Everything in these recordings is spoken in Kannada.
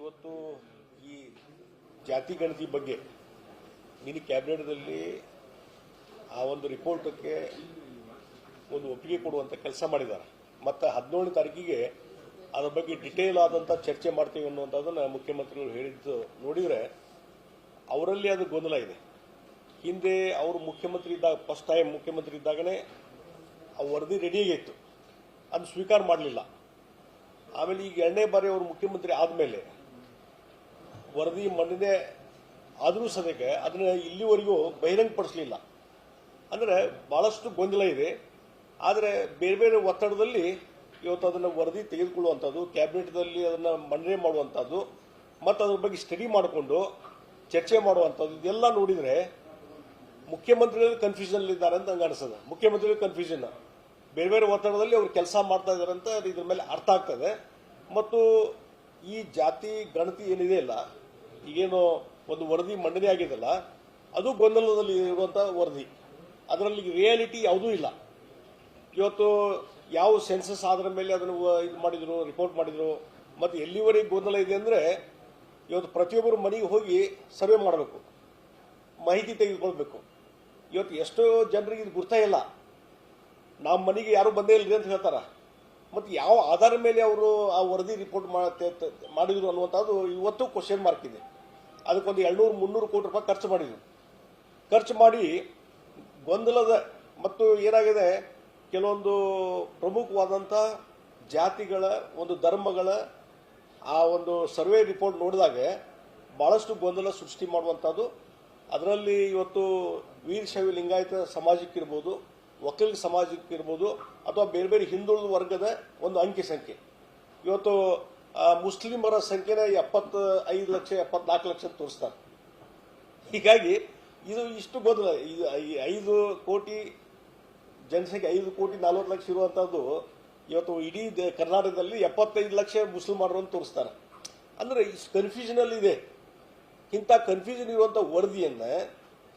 ಇವತ್ತು ಈ ಜಾತಿ ಗಣತಿ ಬಗ್ಗೆ ನಿನ್ನೆ ಕ್ಯಾಬಿನೆಟ್ದಲ್ಲಿ ಆ ಒಂದು ರಿಪೋರ್ಟಕ್ಕೆ ಒಂದು ಒಪ್ಪಿಗೆ ಕೊಡುವಂಥ ಕೆಲಸ ಮಾಡಿದ್ದಾರೆ. ಮತ್ತು ಹದಿನೇಳನೇ ತಾರೀಕಿಗೆ ಅದರ ಬಗ್ಗೆ ಡಿಟೇಲ್ ಆದಂಥ ಚರ್ಚೆ ಮಾಡ್ತೀವಿ ಅನ್ನುವಂಥದ್ದನ್ನು ಮುಖ್ಯಮಂತ್ರಿಗಳು ಹೇಳಿದ್ದು ನೋಡಿದರೆ ಅವರಲ್ಲಿ ಅದು ಗೊಂದಲ ಇದೆ. ಹಿಂದೆ ಅವರು ಮುಖ್ಯಮಂತ್ರಿ ಇದ್ದಾಗ ಫಸ್ಟ್ ಟೈಮ್ ಮುಖ್ಯಮಂತ್ರಿ ಇದ್ದಾಗನೇ ಆ ವರದಿ ರೆಡಿಯಾಗಿತ್ತು ಅದು ಸ್ವೀಕಾರ ಮಾಡಲಿಲ್ಲ. ಆಮೇಲೆ ಈಗ ಎರಡನೇ ಬಾರಿ ಅವರು ಮುಖ್ಯಮಂತ್ರಿ ಆದಮೇಲೆ ವರದಿ ಮಂಡನೆ ಆದರೂ ಸದ್ಯಕ್ಕೆ ಅದನ್ನ ಇಲ್ಲಿವರೆಗೂ ಬಹಿರಂಗಪಡಿಸಲಿಲ್ಲ. ಅಂದರೆ ಬಹಳಷ್ಟು ಗೊಂದಲ ಇದೆ. ಆದರೆ ಬೇರೆ ಬೇರೆ ಒತ್ತಡದಲ್ಲಿ ಇವತ್ತು ಅದನ್ನು ವರದಿ ತೆಗೆದುಕೊಳ್ಳುವಂಥದ್ದು ಕ್ಯಾಬಿನೆಟ್ದಲ್ಲಿ ಅದನ್ನು ಮಂಡನೆ ಮಾಡುವಂಥದ್ದು ಮತ್ತು ಅದ್ರ ಬಗ್ಗೆ ಸ್ಟಡಿ ಮಾಡಿಕೊಂಡು ಚರ್ಚೆ ಮಾಡುವಂಥದ್ದು ಇದೆಲ್ಲ ನೋಡಿದರೆ ಮುಖ್ಯಮಂತ್ರಿಗಳು ಕನ್ಫ್ಯೂಷನ್ ಇದ್ದಾರೆ ಅಂತ ನಂಗೆ ಅನಿಸ್ತದೆ. ಮುಖ್ಯಮಂತ್ರಿಗಳು ಕನ್ಫ್ಯೂಷನ್. ಬೇರೆ ಬೇರೆ ಒತ್ತಡದಲ್ಲಿ ಅವರು ಕೆಲಸ ಮಾಡ್ತಾ ಇದ್ದಾರೆ ಅಂತ ಇದ್ರ ಮೇಲೆ ಅರ್ಥ ಆಗ್ತದೆ. ಮತ್ತು ಈ ಜಾತಿ, ಗಣತಿ ಏನಿದೆ ಇಲ್ಲ ಈಗೇನು ಒಂದು ವರದಿ ಮಂಡನೆ ಆಗಿದೆಲ್ಲ, ಅದು ಗೊಂದಲದಲ್ಲಿ ಇರುವಂಥ ವರದಿ. ಅದರಲ್ಲಿ ರಿಯಾಲಿಟಿ ಯಾವುದೂ ಇಲ್ಲ. ಇವತ್ತು ಯಾವ ಸೆನ್ಸಸ್ ಆದ್ರ ಮೇಲೆ ಅದನ್ನು ಇದು ಮಾಡಿದ್ರು ರಿಪೋರ್ಟ್ ಮಾಡಿದ್ರು, ಮತ್ತು ಎಲ್ಲಿವರೆಗೆ ಗೊಂದಲ ಇದೆ ಅಂದರೆ, ಇವತ್ತು ಪ್ರತಿಯೊಬ್ಬರು ಮನೆಗೆ ಹೋಗಿ ಸರ್ವೆ ಮಾಡಬೇಕು, ಮಾಹಿತಿ ತೆಗೆದುಕೊಳ್ಬೇಕು. ಇವತ್ತು ಎಷ್ಟೋ ಜನರಿಗೆ ಇದು ಗುರ್ತಾ ಇಲ್ಲ. ನಮ್ಮ ಮನೆಗೆ ಯಾರು ಬಂದೇ ಇಲ್ಲರಿ ಅಂತ ಹೇಳ್ತಾರ. ಮತ್ತು ಯಾವ ಆಧಾರ ಮೇಲೆ ಅವರು ಆ ವರದಿ ರಿಪೋರ್ಟ್ ಮಾಡಿದ್ರು ಅನ್ನುವಂಥದ್ದು ಇವತ್ತು ಕ್ವಶನ್ ಮಾರ್ಕ್ ಇದೆ. ಅದಕ್ಕೊಂದು ಎರಡ್ನೂರು, ಮುನ್ನೂರು ಕೋಟಿ ರೂಪಾಯಿ ಖರ್ಚು ಮಾಡಿದ್ರು. ಖರ್ಚು ಮಾಡಿ ಗೊಂದಲದ ಮತ್ತು ಏನಾಗಿದೆ, ಕೆಲವೊಂದು ಪ್ರಮುಖವಾದಂಥ ಜಾತಿಗಳ ಒಂದು ಧರ್ಮಗಳ ಆ ಒಂದು ಸರ್ವೆ ರಿಪೋರ್ಟ್ ನೋಡಿದಾಗ ಭಾಳಷ್ಟು ಗೊಂದಲ ಸೃಷ್ಟಿ ಮಾಡುವಂಥದ್ದು. ಅದರಲ್ಲಿ ಇವತ್ತು ವೀರಶೈವ ಲಿಂಗಾಯತ ಸಮಾಜಕ್ಕಿರ್ಬೋದು ಒಕ್ಕಲಿಗ ಸಮಾಜಕ್ಕಿರ್ಬೋದು, ಅಥವಾ ಬೇರೆ ಬೇರೆ ಹಿಂದುಳಿದ ವರ್ಗದ ಒಂದು ಅಂಕಿ ಸಂಖ್ಯೆ. ಇವತ್ತು ಮುಸ್ಲಿಮರ ಸಂಖ್ಯೆನ ಎಪ್ಪತ್ತ ಐದು ಲಕ್ಷ, ಎಪ್ಪತ್ನಾಲ್ಕು ಲಕ್ಷ ತೋರಿಸ್ತಾರೆ. ಹೀಗಾಗಿ ಇದು ಇಷ್ಟು ಬದಲ ಇದು ಐದು ಕೋಟಿ, ಜನಸಂಖ್ಯೆ ಐದು ಕೋಟಿ ನಲವತ್ತು ಲಕ್ಷ ಇರುವಂಥದ್ದು ಇವತ್ತು ಇಡೀ ಕರ್ನಾಟಕದಲ್ಲಿ ಎಪ್ಪತ್ತೈದು ಲಕ್ಷ ಮುಸ್ಲಿಮರು ಅಂತ ತೋರಿಸ್ತಾರೆ. ಅಂದ್ರೆ ಇಷ್ಟು ಕನ್ಫ್ಯೂಷನ್ ಅಲ್ಲಿ ಇದೆ. ಇಂಥ ಕನ್ಫ್ಯೂಷನ್ ಇರುವಂಥ ವರದಿಯನ್ನು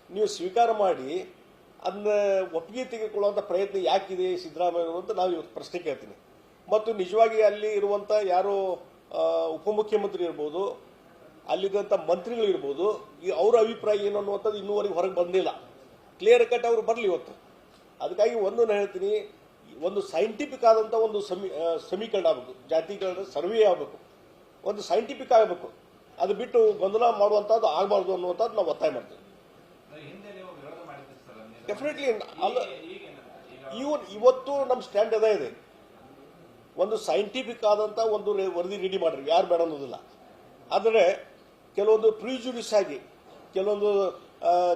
ನೀವು ಸ್ವೀಕಾರ ಮಾಡಿ ಅದನ್ನ ಒಪ್ಪಿಗೆ ತೆಗೆದುಕೊಳ್ಳುವಂಥ ಪ್ರಯತ್ನ ಯಾಕಿದೆ ಸಿದ್ದರಾಮಯ್ಯ ಅಂತ ನಾವು ಇವತ್ತು ಪ್ರಶ್ನೆ ಕೇಳ್ತೀನಿ. ಮತ್ತು ನಿಜವಾಗಿ ಅಲ್ಲಿ ಇರುವಂಥ ಯಾರು ಉಪಮುಖ್ಯಮಂತ್ರಿ ಇರ್ಬೋದು ಅಲ್ಲಿದ್ದಂಥ ಮಂತ್ರಿಗಳು ಇರ್ಬೋದು, ಈ ಅವರ ಅಭಿಪ್ರಾಯ ಏನು ಅನ್ನುವಂಥದ್ದು ಇನ್ನೂವರೆಗೆ ಹೊರಗೆ ಬಂದಿಲ್ಲ. ಕ್ಲಿಯರ್ ಕಟ್ ಅವರು ಬರಲಿ ಇವತ್ತು. ಅದಕ್ಕಾಗಿ ಒಂದು ನಾನು ಹೇಳ್ತೀನಿ, ಒಂದು ಸೈಂಟಿಫಿಕ್ ಆದಂಥ ಒಂದು ಸಮೀ ಸಮೀಕರಣ ಆಗಬೇಕು. ಜಾತಿಗಳ ಸರ್ವೆ ಆಗಬೇಕು. ಒಂದು ಸೈಂಟಿಫಿಕ್ ಆಗಬೇಕು. ಅದು ಬಿಟ್ಟು ಗೊಂದಲ ಮಾಡುವಂಥದ್ದು ಆಗಬಾರ್ದು ಅನ್ನುವಂಥದ್ದು ನಾವು ಒತ್ತಾಯ ಮಾಡ್ತೀವಿ. ಡೆಫಿನೆಟ್ಲಿ ಅಲ್ಲ ಇವನ್ ಇವತ್ತು ನಮ್ಮ ಸ್ಟ್ಯಾಂಡ್ ಅದೇ ಇದೆ. ಒಂದು ಸೈಂಟಿಫಿಕ್ ಆದಂತ ಒಂದು ವರದಿ ರೆಡಿ ಮಾಡ್ರಿ ಯಾರು ಬೇಡ ಅನ್ನೋದಿಲ್ಲ. ಆದರೆ ಕೆಲವೊಂದು ಪ್ರಿಜುಡಿಸ್ ಆಗಿ, ಕೆಲವೊಂದು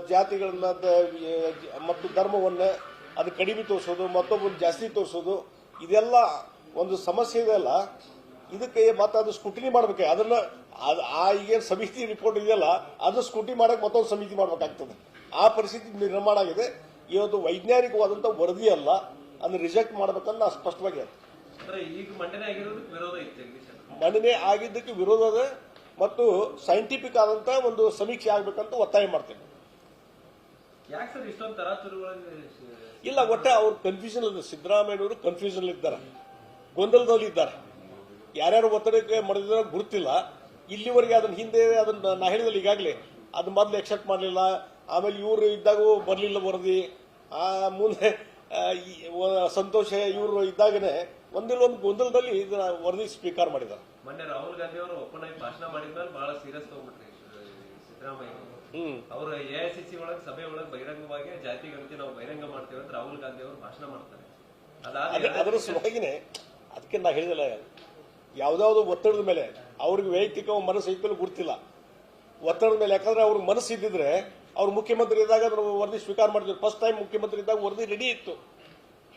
ಜಾತಿಗಳನ್ನ ಮತ್ತು ಧರ್ಮವನ್ನ ಅದು ಕಡಿಮೆ ತೋರಿಸೋದು ಮತ್ತೊಬ್ಬರು ಜಾಸ್ತಿ ತೋರಿಸೋದು, ಇದೆಲ್ಲ ಒಂದು ಸಮಸ್ಯೆ ಇದೆಯಲ್ಲ ಇದಕ್ಕೆ ಮತ್ತೆ ಅದು ಸ್ಕೂಟಿನಿ ಮಾಡ್ಬೇಕು? ಅದನ್ನ, ಅದ್- ಆ ಈಗೇನು ಸಮಿತಿ ರಿಪೋರ್ಟ್ ಇದೆಯಲ್ಲ, ಅದು ಸ್ಕೂಟಿ ಮಾಡಕ್ಕೆ ಮತ್ತೊಂದು ಸಮಿತಿ ಮಾಡಬೇಕಾಗ್ತದೆ. ಆ ಪರಿಸ್ಥಿತಿ ನಿರ್ಮಾಣ ಆಗಿದೆ. ಇವತ್ತು ವೈಜ್ಞಾನಿಕವಾದಂಥ ವರದಿ ಅಲ್ಲ ಅದನ್ನ ರಿಜೆಕ್ಟ್ ಮಾಡ್ಬೇಕಂತ ನಾನು ಸ್ಪಷ್ಟವಾಗಿ ಹೇಳ್ತೀನಿ. ಮಂಡನೆ ಆಗಿದ್ದಕ್ಕೆ ವಿರೋಧ ಅದ ಮತ್ತು ಸೈಂಟಿಫಿಕ್ ಆದಂತ ಒಂದು ಸಮೀಕ್ಷೆ ಆಗ್ಬೇಕಂತ ಒತ್ತಾಯ ಮಾಡ್ತೇನೆ. ಇಲ್ಲ ಒಟ್ಟೆ ಅವ್ರು ಕನ್ಫ್ಯೂಷನ್ ಸಿದ್ದರಾಮಯ್ಯ ಸಿದ್ದರಾಮಯ್ಯನವರು ಕನ್ಫ್ಯೂಷನ್ ಇದ್ದಾರೆ. ಗೊಂದಲದಲ್ಲಿ ಇದ್ದಾರೆ. ಯಾರ್ಯಾರು ಒತ್ತಡಕ್ಕೆ ಮಾಡಿದ್ರೆ ಗುರುತಿಲ್ಲ. ಇಲ್ಲಿವರೆಗೆ ಅದನ್ನ ಹಿಂದೆ ಅದನ್ನ ನಾ ಹೇಳಿದಲ್ಲಿ ಈಗಾಗಲೇ ಅದನ್ನ ಮೊದಲು ಎಕ್ಸೆಪ್ಟ್ ಮಾಡಲಿಲ್ಲ. ಆಮೇಲೆ ಇವರು ಇದ್ದಾಗೂ ಬರಲಿಲ್ಲ ವರದಿ. ಆ ಮುಂದೆ ಸಂತೋಷ ಇವರು ಇದ್ದಾಗನೇ ಒಂದಿಲ್ಲ ಒಂದು ಗೊಂದಲದಲ್ಲಿ ಇದನ್ನ ವರದಿ ಸ್ವೀಕಾರ ಮಾಡಿದ್ದಾರೆ. ಮೊನ್ನೆ ರಾಹುಲ್ ಗಾಂಧಿ ಅವರು ಓಪನ್ ಆಗಿ ಭಾಷಣ ಮಾಡಿದ್ಮೇಲೆ ಬಹಳ ಸೀರಿಯಸ್ ತಗೊಂಡ್ಬಿಟ್ರಿ ಸಿದ್ದರಾಮಯ್ಯ ಅವರು. ಎಐಸಿಸಿ ಒಳಗೆ ಸಭೆ ಒಳಗೆ ಬಹಿರಂಗವಾಗಿ ಜಾತಿ ಗಣತಿ ನಾವು ಬಹಿರಂಗ ಮಾಡ್ತೇವೆ ಅಂತ ರಾಹುಲ್ ಗಾಂಧಿ ಅವರು ಭಾಷಣ ಮಾಡ್ತಾರೆ. ಅದ್ರ ಸಲುವಾಗಿನೇ ಅದಕ್ಕೆ ನಾ ಹೇಳಿದಲ್ಲ ಯಾವ್ದಾವ್ದು ಒತ್ತಡದ ಮೇಲೆ ಅವ್ರಿಗೆ ವೈಯಕ್ತಿಕ ಮನಸ್ಸು ಐತಲ್ಲ ಗುರ್ತಿಲ್ಲ. ಒತ್ತಡದ ಮೇಲೆ ಯಾಕಂದ್ರೆ ಅವ್ರ ಮನಸ್ಸು ಇದ್ದಿದ್ರೆ ಅವ್ರು ಮುಖ್ಯಮಂತ್ರಿ ಇದ್ದಾಗ ಅದ್ರ ವರದಿ ಸ್ವೀಕಾರ ಮಾಡಿದ್ರು ಫಸ್ಟ್ ಟೈಮ್ ಮುಖ್ಯಮಂತ್ರಿ ಇದ್ದಾಗ ವರದಿ ರೆಡಿ ಇತ್ತು.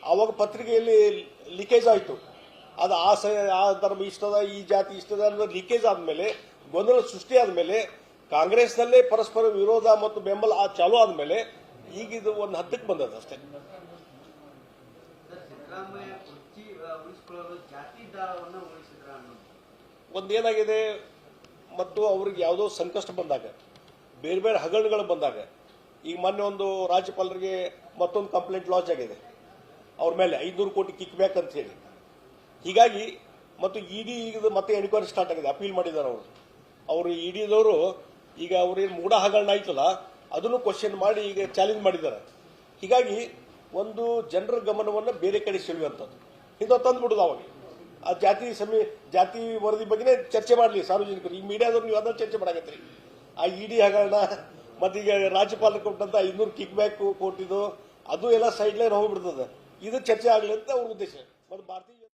ಆವಾಗ ಪತ್ರಿಕೆಯಲ್ಲಿ ಲೀಕೇಜ್ ಆಯಿತು. ಅದು ಆ ಸ, ಆ ಧರ್ಮ ಇಷ್ಟದ, ಈ ಜಾತಿ ಇಷ್ಟದ ಅನ್ನೋದು ಲೀಕೇಜ್ ಆದಮೇಲೆ, ಗೊಂದಲ ಸೃಷ್ಟಿ ಆದಮೇಲೆ, ಕಾಂಗ್ರೆಸ್ನಲ್ಲೇ ಪರಸ್ಪರ ವಿರೋಧ ಮತ್ತು ಬೆಂಬಲ ಚಾಲು ಆದ್ಮೇಲೆ, ಈಗ ಇದು ಒಂದು ಹತ್ತಕ್ಕೆ ಬಂದದ ಅಷ್ಟೇ. ಒಂದೇನಾಗಿದೆ ಮತ್ತು ಅವ್ರಿಗೆ ಯಾವುದೋ ಸಂಕಷ್ಟ ಬಂದಾಗ ಬೇರೆ ಬೇರೆ ಹಗರಣಗಳು ಬಂದಾಗ, ಈಗ ಮೊನ್ನೆ ಒಂದು ರಾಜ್ಯಪಾಲರಿಗೆ ಮತ್ತೊಂದು ಕಂಪ್ಲೇಂಟ್ ಲಾಂಚ್ ಆಗಿದೆ. ಅವ್ರ ಮೇಲೆ ಐದುನೂರು ಕೋಟಿ ಕಿಕ್ ಬ್ಯಾಕ್ ಅಂತ ಹೇಳಿ. ಹೀಗಾಗಿ ಮತ್ತು ಇಡಿ ಈಗ ಮತ್ತೆ ಎನ್ಕ್ವೈರಿ ಸ್ಟಾರ್ಟ್ ಆಗಿದೆ, ಅಪೀಲ್ ಮಾಡಿದ್ದಾರೆ ಅವರು. ಅವರು ಇಡಿದವರು ಈಗ ಅವ್ರೇನು ಮೂಢ ಹಗರಣ ಆಯ್ತಲ್ಲ, ಅದನ್ನು ಕ್ವಶನ್ ಮಾಡಿ ಈಗ ಚಾಲೆಂಜ್ ಮಾಡಿದ್ದಾರೆ. ಹೀಗಾಗಿ ಒಂದು ಜನರ ಗಮನವನ್ನು ಬೇರೆ ಕಡೆ ಸೆಳೆಯುವಂಥದ್ದು. ಇದು ತಂದ್ಬಿಡುದು ಅವಾಗ. ಆ ಜಾತಿ ಸಮಿ, ಜಾತಿ ವರದಿ ಬಗ್ಗೆನೇ ಚರ್ಚೆ ಮಾಡಲಿ ಸಾರ್ವಜನಿಕರು. ಈ ಮೀಡಿಯಾದವ್ರು ನೀವು ಅದನ್ನು ಚರ್ಚೆ ಮಾಡಾಕತ್ತೀರಿ. ಆ ಇಡಿ ಹಗರಣ ಮತ್ತೀಗ ರಾಜ್ಯಪಾಲರು ಕೊಟ್ಟಂತ ಐನೂರು ಕಿಕ್ ಬ್ಯಾಕ್ ಕೊಟ್ಟಿದ್ದು ಅದು ಎಲ್ಲ ಸೈಡ್ ಲೈನ್ ಹೋಗ್ಬಿಡ್ತದೆ. ಇದು ಚರ್ಚೆ ಆಗಲಿ ಅಂತ ಅವ್ರ ಉದ್ದೇಶ. ಮತ್ತು ಭಾರತೀಯ